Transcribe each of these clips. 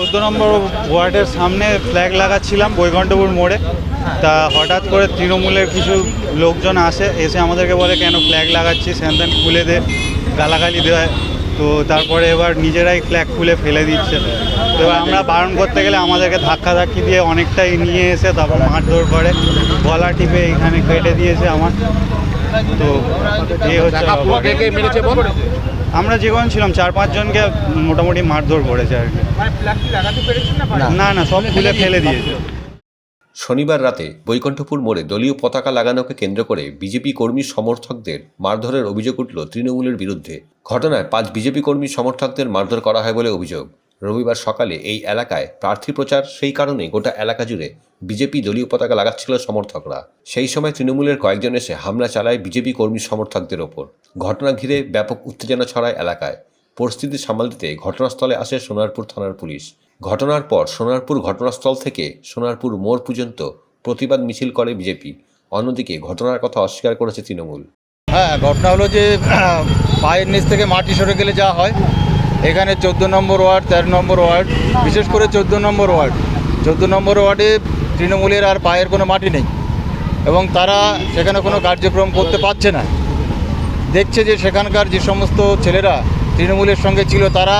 চোদ্দ নম্বর ওয়ার্ডের সামনে ফ্ল্যাগ লাগাচ্ছিলাম বৈকণ্ঠপুর মোড়ে। তা হঠাৎ করে তৃণমূলের কিছু লোকজন আসে এসে আমাদেরকে বলে কেন ফ্ল্যাগ লাগাচ্ছিস? হ্যান ত্যান খুলে দে গালাগালি দেয়। তো তারপরে এবার নিজেরাই ফ্ল্যাগ খুলে ফেলে দিচ্ছে। তো এবার আমরা বারণ করতে গেলে আমাদেরকে ধাক্কা ধাক্কি দিয়ে অনেকটাই নিয়ে এসে তারপর মারধর করে গলা টিপে এখানে কেটে দিয়েছে আমার। তো এই হচ্ছে আমরা যেমন ছিলাম চার পাঁচজনকে মোটামুটি মারধর করেছে আর কি। না না সব খুলে ফেলে দিয়েছে। শনিবার রাতে বৈকণ্ঠপুর মোড়ে দলীয় পতাকা লাগানোকে কেন্দ্র করে বিজেপি কর্মী সমর্থকদের মারধরের অভিযোগ উঠল তৃণমূলের বিরুদ্ধে। ঘটনায় পাঁচ বিজেপি কর্মী সমর্থকদের মারধর করা হয় বলে অভিযোগ। রবিবার সকালে এই এলাকায় প্রার্থী প্রচার সেই কারণে গোটা এলাকা জুড়ে বিজেপি দলীয় পতাকা লাগাচ্ছিল সমর্থকরা। সেই সময় তৃণমূলের কয়েকজন এসে হামলা চালায় বিজেপি কর্মী সমর্থকদের ওপর। ঘটনা ঘিরে ব্যাপক উত্তেজনা ছড়ায় এলাকায়। পরিস্থিতি সামাল দিতে ঘটনাস্থলে আসে সোনারপুর থানার পুলিশ। ঘটনার পর সোনারপুর ঘটনাস্থল থেকে সোনারপুর মোড় পর্যন্ত প্রতিবাদ মিছিল করে বিজেপি। অন্যদিকে ঘটনার কথা অস্বীকার করেছে তৃণমূল। হ্যাঁ ঘটনা হলো যে, পায়ের নিচ থেকে মাটি সরে গেলে যা হয় এখানে চোদ্দ নম্বর ওয়ার্ড, তেরো নম্বর ওয়ার্ড, বিশেষ করে চোদ্দ নম্বর ওয়ার্ড। চোদ্দ নম্বর ওয়ার্ডে তৃণমূলের আর পায়ের কোনো মাটি নেই এবং তারা সেখানে কোনো কার্যক্রম করতে পারছে না। দেখছে যে সেখানকার যে সমস্ত ছেলেরা তৃণমূলের সঙ্গে ছিল, তারা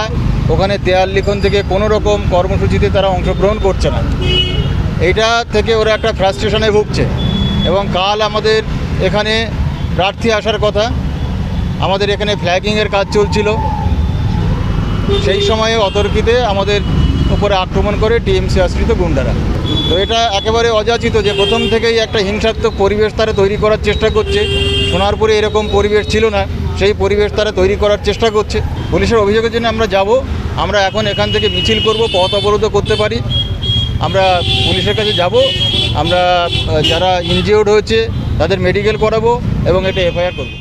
ওখানে দেয়াল লিখন থেকে কোনো রকম কর্মসূচিতে তারা অংশগ্রহণ করছে না। এইটা থেকে ওরা একটা ফ্রাস্ট্রেশনে ভুগছে এবং কাল আমাদের এখানে প্রার্থী আসার কথা। আমাদের এখানে ফ্ল্যাগিংয়ের কাজ চলছিল। সেই সময়ে অতর্কিতে আমাদের উপরে আক্রমণ করে টিএমসি আশ্রিত গুন্ডারা। তো এটা একেবারে অযাচিত যে প্রথম থেকেই একটা হিংসাত্মক পরিবেশ তারা তৈরি করার চেষ্টা করছে। সোনারপুরে এরকম পরিবেশ ছিল না, সেই পরিবেশ তারা তৈরি করার চেষ্টা করছে। পুলিশের অভিযোগের জন্য আমরা যাব, আমরা এখন এখান থেকে মিছিল করব, পথ অবরোধ করতে পারি। আমরা পুলিশের কাছে যাব, আমরা যারা ইনজিওর্ড হয়েছে তাদের মেডিকেল করাবো এবং এটা এফআইআর করব।